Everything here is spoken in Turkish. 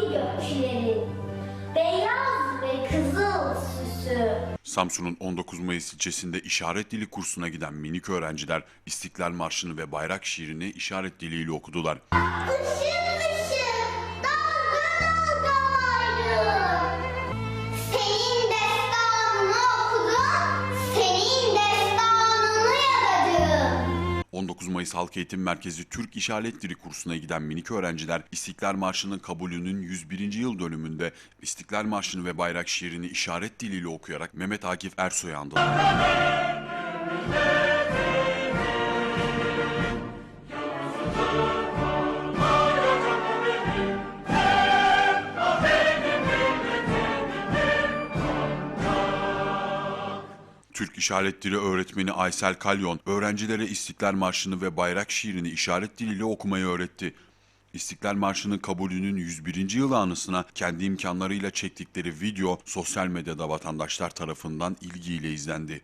mavi gökçülerin beyaz ve kızıl süsü. Samsun'un 19 Mayıs ilçesinde işaret dili kursuna giden minik öğrenciler İstiklal Marşı'nı ve bayrak şiirini işaret diliyle okudular. Işık 19 Mayıs Halk Eğitim Merkezi Türk İşaret Dili kursuna giden minik öğrenciler İstiklal Marşı'nın kabulünün 101. yıl dönümünde İstiklal Marşı'nı ve bayrak şiirini işaret diliyle okuyarak Mehmet Akif Ersoy'u andılar. Türk İşaret Dili öğretmeni Aysel Kalyon, öğrencilere İstiklal Marşı'nı ve bayrak şiirini işaret diliyle okumayı öğretti. İstiklal Marşı'nın kabulünün 101. yılı anısına kendi imkanlarıyla çektikleri video sosyal medyada vatandaşlar tarafından ilgiyle izlendi.